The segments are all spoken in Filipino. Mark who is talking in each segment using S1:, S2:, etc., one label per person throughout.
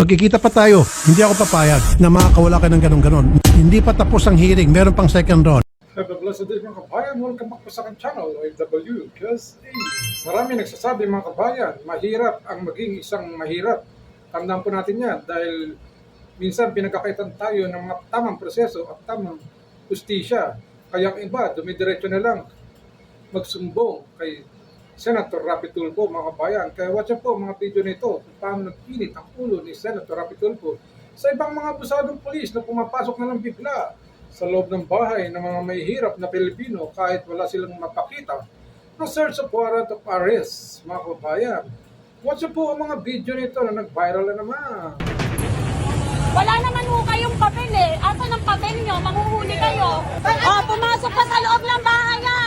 S1: Magkikita pa tayo. Hindi ako papayag na makakawala ka ng ganun-ganon. Hindi pa tapos ang hearing. Meron pang second round.
S2: Have a blessed day mga kabayan. Welcome back po sa aking channel, OFW. Because eh, marami nagsasabi mga kabayan, mahirap ang maging isang mahirap. Tandaan po natin yan dahil minsan pinagkakaitan tayo ng mga tamang proseso at tamang justisya. Kaya ang iba, dumidiretso na lang magsumbong kay Senator Rapi Tulfo, mga kabayan. Kaya watch po mga video nito kung paano nagpinit ang ulo ni Senator Rapi Tulfo sa ibang mga abusadong polis na pumapasok na lang bigla sa loob ng bahay ng mga may hirap na Pilipino kahit wala silang mapakita ng search of warrant of arrest, mga kabayan. Watch po ang mga video nito na nag-viral na naman.
S3: Wala naman ho kayong papel eh. Asan ang papel nyo? Manghuhuli kayo. Oh, pumasok pa sa loob ng bahay yan.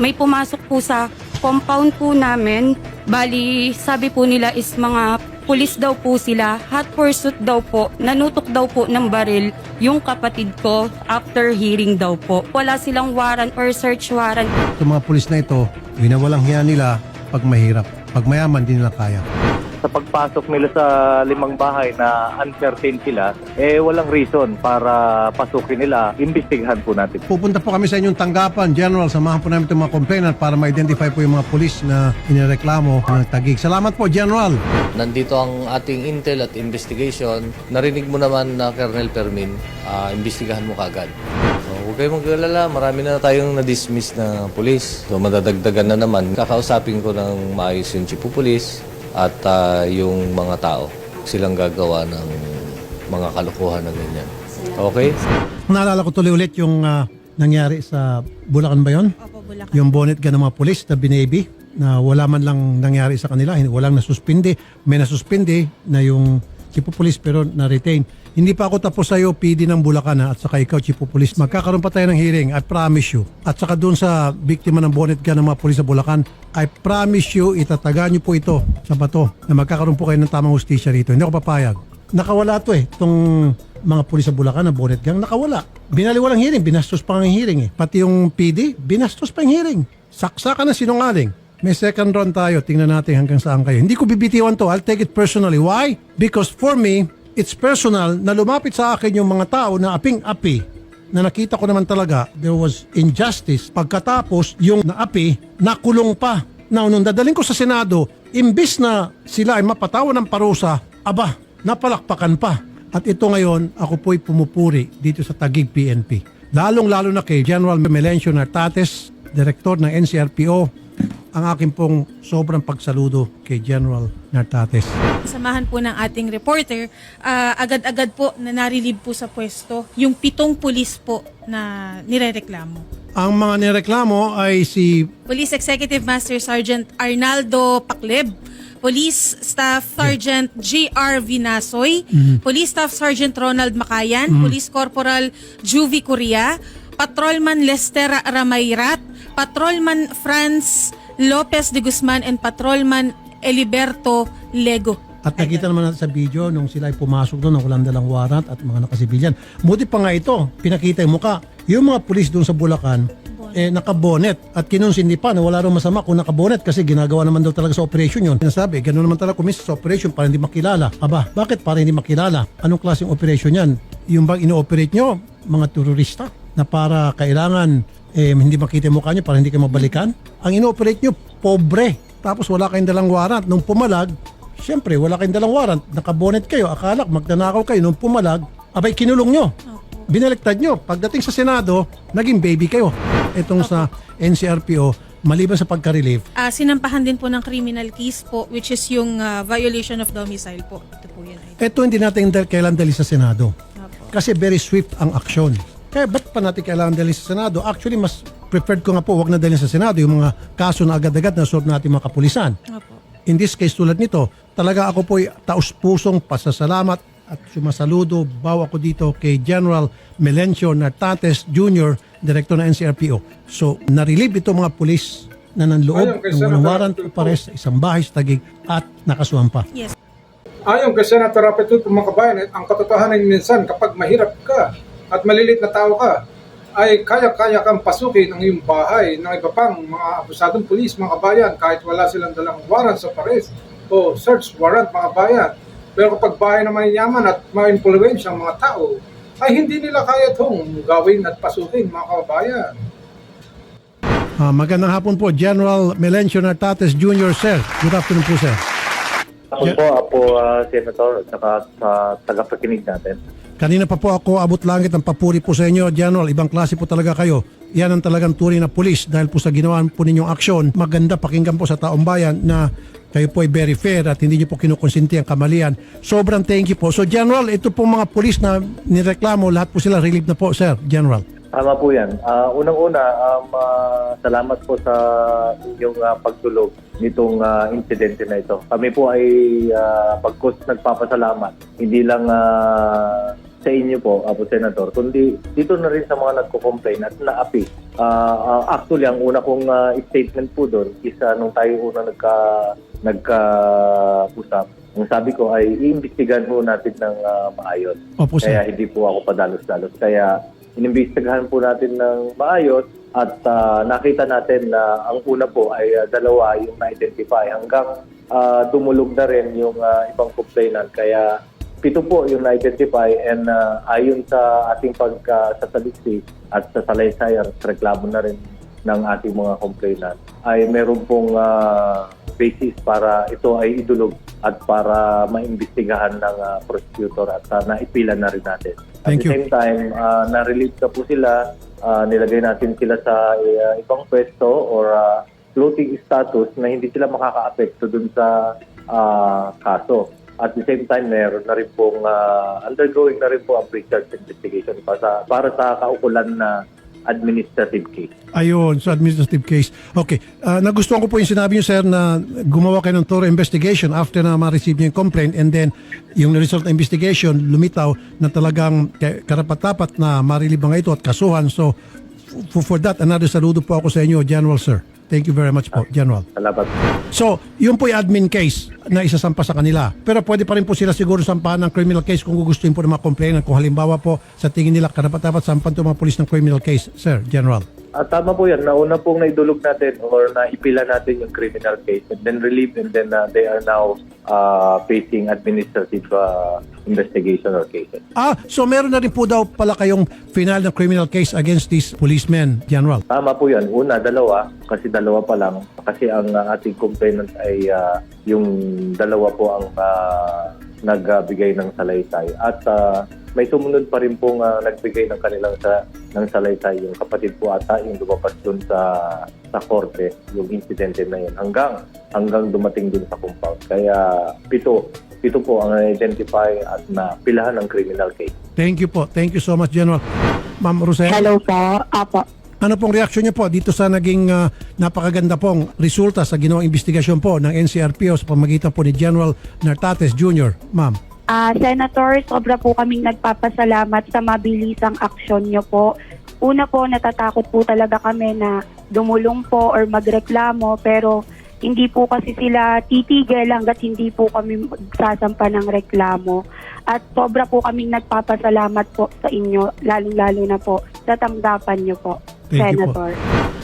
S4: May pumasok po sa compound po namin. Bali, sabi po nila is mga pulis daw po sila. Hot pursuit daw po. Nanutok daw po ng baril yung kapatid ko after hearing daw po. Wala silang warrant or search warrant.
S1: Itong mga pulis na ito, winawalang hiya nila pag mahirap. Pag mayaman, di nila kaya.
S5: Sa pagpasok nila sa limang bahay na uncertain sila, eh walang reason para pasukin nila. Imbestigahan po natin.
S1: Pupunta po kami sa inyong tanggapan, General. Samahan po namin itong mga complainant para ma-identify po yung mga pulis na inireklamo ng tagig. Salamat po, General.
S6: Nandito ang ating intel at investigation. Narinig mo naman na Colonel Permin, ah, imbestigahan mo kagad. So, huwag kayong mag-alala, marami na tayong na-dismiss na pulis. So, madadagdagan na naman. Kakausapin ko ng maayos yung chief of police at ah, yung mga tao. Silang gagawa ng mga kalokohan na ganyan. Okay?
S1: Naalala ko tuloy ulit yung ah, nangyari sa Bulacan ba yun?
S3: Opo, Bulacan.
S1: Yung bonnet ka ng mga pulis na binaby na wala man lang nangyari sa kanila, hindi- walang nasuspindi. May nasuspindi na yung chief of police pero na-retain. Hindi pa ako tapos sa iyo, PD ng Bulacan ha, at saka ikaw, chief of police. Magkakaroon pa tayo ng hearing, I promise you. At saka doon sa biktima ng bonnet ka ng mga pulis sa Bulacan, I promise you, itataga niyo po ito sa bato na magkakaroon po kayo ng tamang hustisya rito. Hindi ako papayag. Nakawala to eh, itong mga pulis sa Bulacan na bonnet gang, nakawala. Binaliwalang hearing, binastos pa ang hearing eh. Pati yung PD, binastos pa ang hearing. Saksakan na sinungaling. May second round tayo, tingnan natin hanggang saan kayo. Hindi ko bibitiwan to, I'll take it personally. Why? Because for me, it's personal na lumapit sa akin yung mga tao na aping-api na nakita ko naman talaga there was injustice. Pagkatapos, yung naapi, nakulong pa. Now, nung dadaling ko sa Senado, imbis na sila ay mapatawan ng parusa, aba, napalakpakan pa. At ito ngayon, ako po'y pumupuri dito sa Tagig PNP. Lalong-lalo na kay General Melencio Nartates, Direktor ng NCRPO, ang aking pong sobrang pagsaludo kay General Nartates.
S7: Samahan po ng ating reporter, ah, agad-agad po na narilib po sa pwesto yung pitong pulis po na nirereklamo.
S1: Ang mga nireklamo ay si
S7: Police Executive Master Sergeant Arnaldo Pacleb, Police Staff Sergeant J.R. Vinasoy, Police Staff Sergeant Ronald Makayan, Police Corporal Juvie Curia, Patrolman Lester Ramayrat, Patrolman Franz Lopez de Guzman, and Patrolman Eliberto Lego.
S1: At nakita naman natin sa video nung sila ay pumasok doon, walang dalang warrant at mga nakasibilyan. Buti pa nga ito, pinakita yung muka. Yung mga pulis doon sa Bulacan, eh, nakabonet at kinunsindi pa na wala rin masama kung nakabonet kasi ginagawa naman daw talaga sa operation yun. Sinasabi, ganoon naman talaga kumis sa operation para hindi makilala. Aba, bakit para hindi makilala? Anong klaseng operation yan? Yung bang ino-operate nyo, mga terorista na para kailangan eh, hindi makita yung mukha nyo para hindi kayo mabalikan? Ang ino-operate nyo, pobre. Tapos wala kayong dalang warrant. Nung pumalag, Siyempre, wala kayong dalang warrant. Nakabonet kayo. Akala magnanakaw kayo. Nung pumalag, abay kinulong nyo. Binaliktad nyo. Pagdating sa Senado, naging baby kayo. Itong sa NCRPO, maliban sa pagka-relief,
S7: Ah, sinampahan din po ng criminal case po which is yung ah, violation of domicile po. Ito po. Idol.
S1: ito hindi natin dal- kailan dali sa Senado.
S7: Opo.
S1: Kasi very swift ang aksyon. Kaya ba't pa natin kailangan dali sa Senado? Actually, mas preferred ko nga po wag na dali sa Senado yung mga kaso na agad-agad na solve natin mga kapulisan.
S7: Opo.
S1: In this case tulad nito, talaga ako po taus-pusong pasasalamat at sumasaludo bawa ko dito kay General Melencio Nartates Jr., Director ng NCRPO. So, narilib ito mga pulis na nanloob ng warrant o pares sa isang bahay sa Tagig at nakasuhan pa.
S7: Yes.
S2: Ayon kay Senator Rapitud, mga kabayan, ang katotohanan minsan kapag mahirap ka at malilit na tao ka, ay kaya-kaya kang pasukin ang iyong bahay ng iba pang mga abusadong pulis, mga kabayan, kahit wala silang dalang warrant sa pares. o search warrant mga bayan. Pero kapag bahay na mayayaman at ma-influence ang mga tao, ay hindi nila kaya itong gawin at pasukin mga kababayan.
S1: Ah, magandang hapon po, General Melencio Nartates Jr., sir. Good afternoon po, sir.
S5: Ako po, Apo ah, Senator, at saka sa tagapakinig natin.
S1: Kanina pa po ako abot langit ng papuri po sa inyo, General. Ibang klase po talaga kayo. Yan ang talagang turing na pulis dahil po sa ginawa po ninyong aksyon. Maganda pakinggan po sa taong bayan na kayo po ay very fair at hindi niyo po kinukonsinti ang kamalian. Sobrang thank you po. So General, ito po mga pulis na nireklamo, lahat po sila relieved na po, Sir, General.
S5: Tama po yan. Ah, unang-una, um, ah, salamat po sa inyong ah, pagtulog nitong ah, insidente na ito. Kami po ay uh, pagkos nagpapasalamat. Hindi lang ah, sa inyo po, Apo Senator, kundi dito na rin sa mga nagko-complain at naapi. Ah, ah, actually, ang una kong ah, statement po doon is ah, nung tayo una nagka, nagka-usap, ang sabi ko ay iimbestigahan po natin ng ah, maayos.
S1: Opo,
S5: Kaya hindi po ako padalos-dalos. Kaya inimbestigahan po natin ng maayos at ah, nakita natin na ang una po ay ah, dalawa yung na-identify hanggang ah, dumulog na rin yung ah, ibang complainant. Kaya pito po yung na-identify and ah, ayon sa ating pagkasasalisi at sa salaysay at reklamo na rin ng ating mga complainant ay meron pong ah, basis para ito ay idulog at para maimbestigahan ng ah, prosecutor at uh, naipila na rin natin. At
S1: Thank
S5: the
S1: you.
S5: same time, ah, na-relieve na po sila, ah, nilagay natin sila sa ah, ibang pwesto or ah, floating status na hindi sila makaka-apekto dun sa ah, kaso. At the same time, meron na rin pong ah, undergoing na rin po ang pre-charge investigation para sa, para sa kaukulan na administrative case.
S1: Ayun, sa administrative case. Okay. Ah, nagustuhan ko po yung sinabi niyo, sir, na gumawa kayo ng thorough investigation after na ma-receive niyo yung complaint and then yung result investigation lumitaw na talagang ka- karapat-dapat na marilib mga ito at kasuhan. So, for that, another saludo po ako sa inyo, General, sir. Thank you very much po, General.
S5: Salamat.
S1: So, yun po yung admin case na isasampa sa kanila. Pero pwede pa rin po sila siguro sampahan ng criminal case kung gugustuhin po ng mga complainant. Kung halimbawa po sa tingin nila karapat-dapat sampan to mga polis ng criminal case, Sir General.
S5: At tama po yan. Nauna pong naidulog natin or naipila natin yung criminal case and then relieved and then uh, they are now uh, facing administrative uh, investigation or cases.
S1: Ah, so meron na rin po daw pala kayong final na criminal case against these policemen, General.
S5: Tama po yan. Una, dalawa. Kasi dalawa pa lang. Kasi ang uh, ating complainant ay uh, yung dalawa po ang uh, nagbigay ng salaysay. At uh, may sumunod pa rin pong uh, nagbigay ng kanilang sa, ng salaysay. Yung kapatid po ata yung lumabas dun sa sa korte, yung insidente na yun. Hanggang, hanggang dumating dun sa compound. Kaya pito, pito po ang identify at napilahan ng criminal case.
S1: Thank you po. Thank you so much, General. Ma'am Rosel,
S3: Hello po. Apo.
S1: ano pong reaksyon niyo po dito sa naging ah, napakaganda pong resulta sa ginawang investigasyon po ng NCRPO sa pamagitan po ni General Nartates Jr., Ma'am?
S8: Ah, Senator, sobra po kaming nagpapasalamat sa mabilisang aksyon nyo po. Una po, natatakot po talaga kami na dumulong po or magreklamo pero hindi po kasi sila titigil hanggat hindi po kami sasampa ng reklamo. At sobra po kaming nagpapasalamat po sa inyo, lalong-lalo na po sa tanggapan nyo po,
S1: Thank you po.
S8: Senator.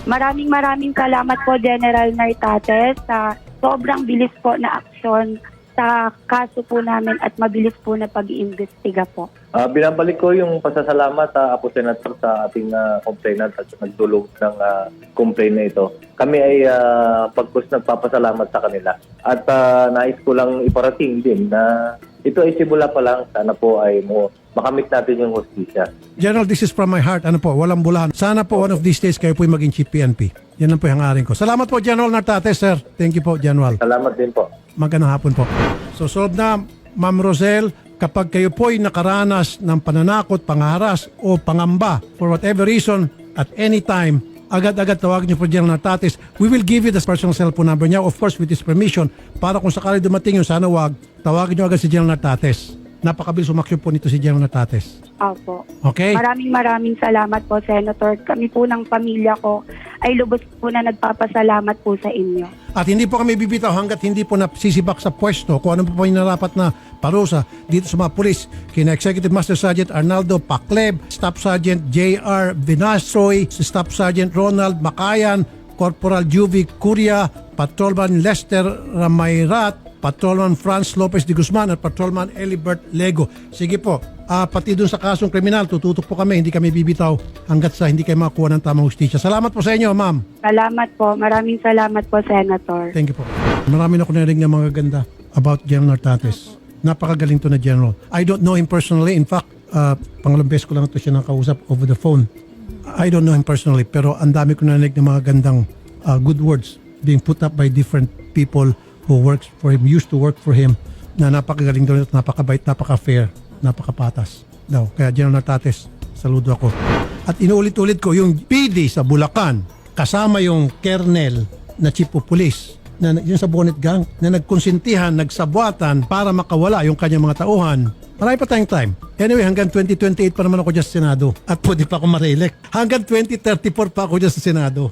S8: Maraming maraming salamat po General Nartates sa sobrang bilis po na aksyon sa kaso po namin at mabilis po na pag-iimbestiga po.
S5: Ah, binabalik ko yung pasasalamat sa Apo Senator sa ating ah, complainant at sa nagdulog ng ah, complaint na ito. Kami ay uh, pagkus nagpapasalamat sa kanila. At ah, nais ko lang iparating din na ito ay simula pa lang. Sana po ay mo, makamit natin yung hostisya.
S1: General, this is from my heart. Ano po, walang bulahan. Sana po one of these days kayo po maging chief PNP. Yan lang po yung hangarin ko. Salamat po, General Nartates, sir. Thank you po, General.
S5: Salamat din po.
S1: Magandang hapon po. So solve na, Ma'am Rosel, kapag kayo po ay nakaranas ng pananakot, pangaras o pangamba for whatever reason at any time, agad-agad tawagin niyo po General Nartates. We will give you the personal cellphone number niya, of course with his permission, para kung sakali dumating yung sana wag, tawagin niyo agad si General Nartates. Napakabilis umaksyon po nito si General Nartates.
S8: Opo.
S1: Okay?
S8: Maraming maraming salamat po, Senator. Kami po ng pamilya ko ay lubos po na nagpapasalamat po sa inyo.
S1: At hindi po kami bibitaw hanggat hindi po nasisibak sa pwesto kung ano po po yung narapat na parusa dito sa mga pulis. Kina Executive Master Sergeant Arnaldo Pacleb, Staff Sergeant J.R. Vinasoy, Staff Sergeant Ronald Makayan, Corporal Juvie Curia, Patrolman Lester Ramayrat, Patrolman Franz Lopez de Guzman at Patrolman Elibert Lego. Sige po, ah, pati dun sa kasong kriminal, tututok po kami, hindi kami bibitaw hanggat sa hindi kayo makakuha ng tamang hustisya. Salamat po sa inyo, ma'am.
S8: Salamat po. Maraming salamat po, Senator.
S1: Thank you po. Marami na ako narinig ng mga ganda about General Nartates. Napakagaling to na General. I don't know him personally. In fact, uh, pangalawang beses ko lang ito siya nakausap over the phone. I don't know him personally, pero ang dami ko narinig ng mga gandang uh, good words being put up by different people who works for him, used to work for him, na napakagaling daw at napakabait, napaka-fair, napakapatas. Daw. Kaya General Nartates, saludo ako. At inuulit-ulit ko, yung PD sa Bulacan, kasama yung kernel na chief of police, na yun sa Bonnet Gang, na nagkonsintihan, nagsabwatan para makawala yung kanyang mga tauhan. Marami pa tayong time. Anyway, hanggang 2028 pa naman ako dyan sa Senado. At pwede pa ako ma-reelect. Hanggang 2034 pa ako dyan sa Senado.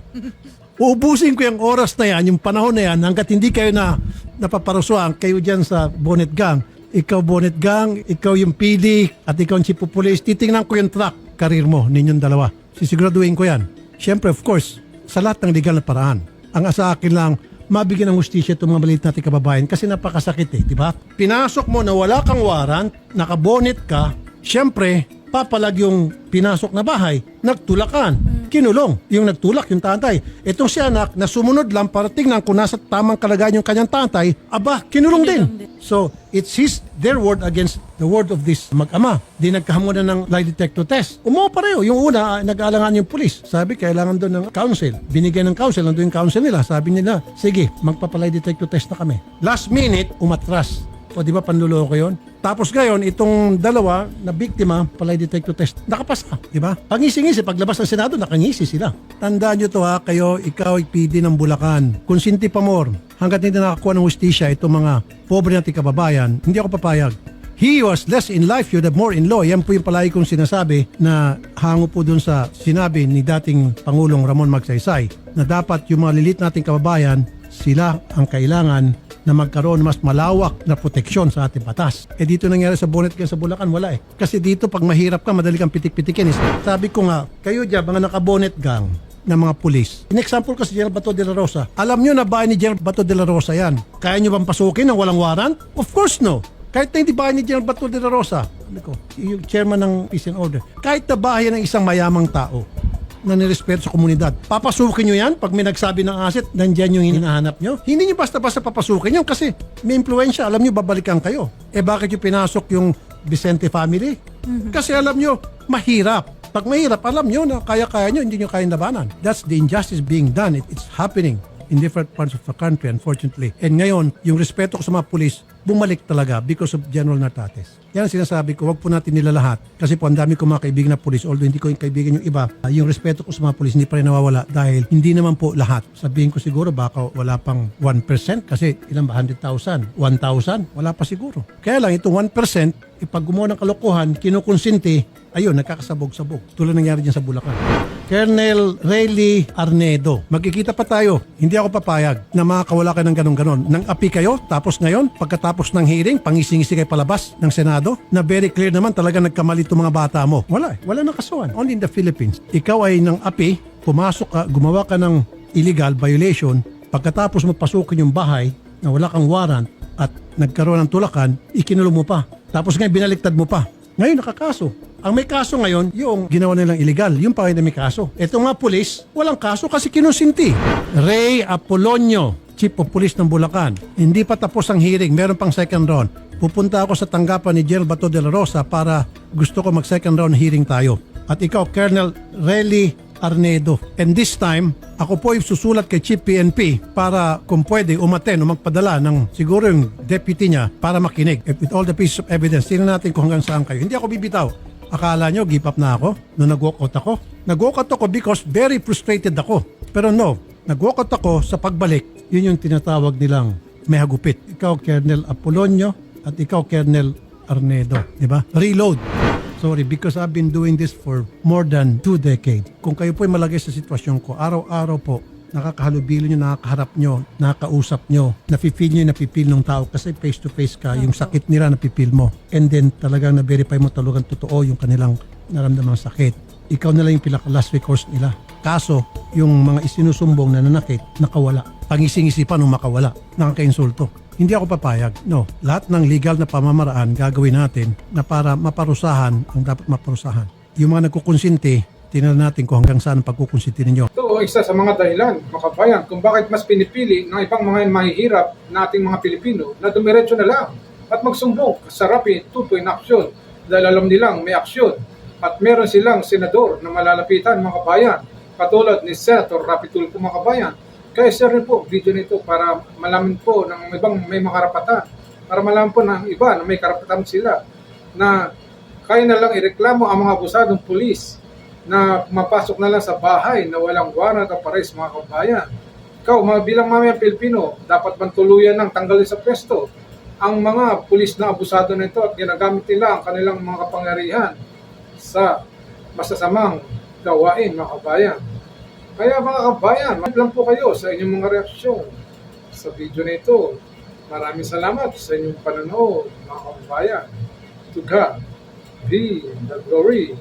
S1: Uubusin ko yung oras na yan, yung panahon na yan, hanggat hindi kayo na napaparusuan, kayo dyan sa Bonnet Gang. Ikaw Bonnet Gang, ikaw yung PD, at ikaw yung Chief Police. Titingnan ko yung track, karir mo, ninyong dalawa. Sisiguraduhin ko yan. Siyempre, of course, sa lahat ng legal na paraan. Ang asa akin lang, mabigyan ng hustisya itong mga maliit natin kababayan kasi napakasakit eh, di ba? Pinasok mo na wala kang warrant, nakabonet ka, siyempre, papalag yung pinasok na bahay, nagtulakan, kinulong, yung nagtulak, yung tatay. Itong si anak na sumunod lang para tingnan kung nasa tamang kalagayan yung kanyang tatay, aba, kinulong, din. So, it's his, their word against the word of this mag-ama. Di nagkahamunan ng lie detector test. Umuha pareho. Yung una, ah, nag-aalangan yung pulis. Sabi, kailangan doon ng counsel. Binigyan ng counsel, nandun yung counsel nila. Sabi nila, sige, magpapalay detector test na kami. Last minute, umatras. O di ba panluloko yun? Tapos ngayon, itong dalawa na biktima, palay detector test, nakapasa, di ba? Pangisi-ngisi, paglabas ng Senado, nakangisi sila. Tandaan nyo to ha, kayo, ikaw PD ng Bulacan. Kung Sinti Pamor, hanggat hindi nakakuha ng hustisya itong mga pobre nating kababayan, hindi ako papayag. He was less in life, you'd have more in law. Yan po yung palagi kong sinasabi na hango po dun sa sinabi ni dating Pangulong Ramon Magsaysay na dapat yung mga lilit nating kababayan, sila ang kailangan na magkaroon mas malawak na proteksyon sa ating batas. Eh dito nangyari sa bonnet ka sa Bulacan, wala eh. Kasi dito pag mahirap ka, madali kang pitik-pitikin. Eh. Sabi ko nga, kayo dyan, mga nakabonet gang ng mga pulis. In example ko si General Bato de la Rosa. Alam nyo na bahay ni General Bato de la Rosa yan. Kaya nyo bang pasukin ng walang warrant? Of course no. Kahit na hindi bahay ni General Bato de la Rosa, ano ko, yung chairman ng Peace and Order, kahit na bahay ng isang mayamang tao, na nirespeto sa komunidad. Papasukin nyo yan pag may nagsabi ng asset, nandyan yung hinahanap nyo. Hindi nyo basta-basta papasukin yun kasi may impluensya. Alam nyo, babalikan kayo. Eh bakit yung pinasok yung Vicente family? Kasi alam nyo, mahirap. Pag mahirap, alam nyo na kaya-kaya nyo, hindi nyo kayang labanan. That's the injustice being done. It, it's happening in different parts of the country, unfortunately. And ngayon, yung respeto ko sa mga pulis, bumalik talaga because of General Nartates. Yan ang sinasabi ko, wag po natin nila lahat. Kasi po, ang dami ko mga kaibigan na pulis, although hindi ko yung kaibigan yung iba, uh, yung respeto ko sa mga pulis hindi pa rin nawawala dahil hindi naman po lahat. Sabihin ko siguro, baka wala pang 1% kasi ilan ba, 100,000, 1,000, wala pa siguro. Kaya lang, itong 1%, ipag gumawa ng kalokohan, kinukonsinti, ayun, nagkakasabog-sabog. Tulad nangyari dyan sa Bulacan. Colonel Rayleigh Arnedo. Magkikita pa tayo. Hindi ako papayag na makakawala kayo ng ganun-ganon. Nang api kayo, tapos ngayon, pagkatapos ng hearing, pangising-isi kayo palabas ng Senado, na very clear naman talaga nagkamali itong mga bata mo. Wala eh. Wala nang kasuhan. Only in the Philippines. Ikaw ay ng api, pumasok ka, gumawa ka ng illegal violation, pagkatapos mo pasukin yung bahay na wala kang warrant at nagkaroon ng tulakan, ikinulong mo pa. Tapos ngayon, binaliktad mo pa. Ngayon, nakakaso. Ang may kaso ngayon, yung ginawa nilang illegal, yung pa na may kaso. Ito nga pulis, walang kaso kasi kinusinti. Ray Apolonio, Chief of Police ng Bulacan. Hindi pa tapos ang hearing, meron pang second round. Pupunta ako sa tanggapan ni General Bato de la Rosa para gusto ko mag second round hearing tayo. At ikaw, Colonel Relly Arnedo. And this time, ako po ay susulat kay Chief PNP para kung pwede umaten o magpadala ng siguro yung deputy niya para makinig. If with all the pieces of evidence, tingnan natin kung hanggang saan kayo. Hindi ako bibitaw. Akala nyo, give up na ako nung nag-walk out ako. Nag-walk out ako because very frustrated ako. Pero no, nag-walk out ako sa pagbalik. Yun yung tinatawag nilang may hagupit. Ikaw, Colonel Apolonio, at ikaw, Colonel Arnedo. Di ba? Reload. Sorry, because I've been doing this for more than two decades. Kung kayo po ay malagay sa sitwasyon ko, araw-araw po, nakakahalubilo nyo, nakakaharap nyo, nakakausap nyo, nafe-feel nyo yung nafe-feel ng tao kasi face-to-face ka, yung sakit nila nafe-feel mo. And then talagang na-verify mo talagang totoo yung kanilang naramdamang sakit. Ikaw na lang yung pinaka last recourse nila. Kaso, yung mga isinusumbong na nanakit, nakawala. Pangising-isipan nung makawala. Nakaka-insulto. Hindi ako papayag. No, lahat ng legal na pamamaraan gagawin natin na para maparusahan ang dapat maparusahan. Yung mga nagkukonsinti, tingnan natin kung hanggang saan pagkukonsinti ninyo.
S2: Ito ang isa sa mga dahilan, mga kabayan, kung bakit mas pinipili ng ibang mga mahihirap na ating mga Pilipino na dumiretso na lang at magsumbong sa rapid two-point action dahil alam nilang may aksyon at meron silang senador na malalapitan mga kabayan katulad ni Senator Rapi Tulfo mga. Kaya share po video nito para malaman po ng ibang may mga karapatan para malaman po ng iba na may karapatan sila na kaya na lang ireklamo ang mga abusadong pulis na mapasok na lang sa bahay na walang warrant of arrest mga kabayan. Ikaw, mga bilang mamayang Pilipino, dapat bang tuluyan ng tanggalin sa pwesto ang mga pulis na abusado nito at ginagamit nila ang kanilang mga kapangyarihan sa masasamang gawain mga kabayan. Kaya mga kabayan, mag lang po kayo sa inyong mga reaksyon sa video nito. Maraming salamat sa inyong panonood mga kabayan. To God be the glory.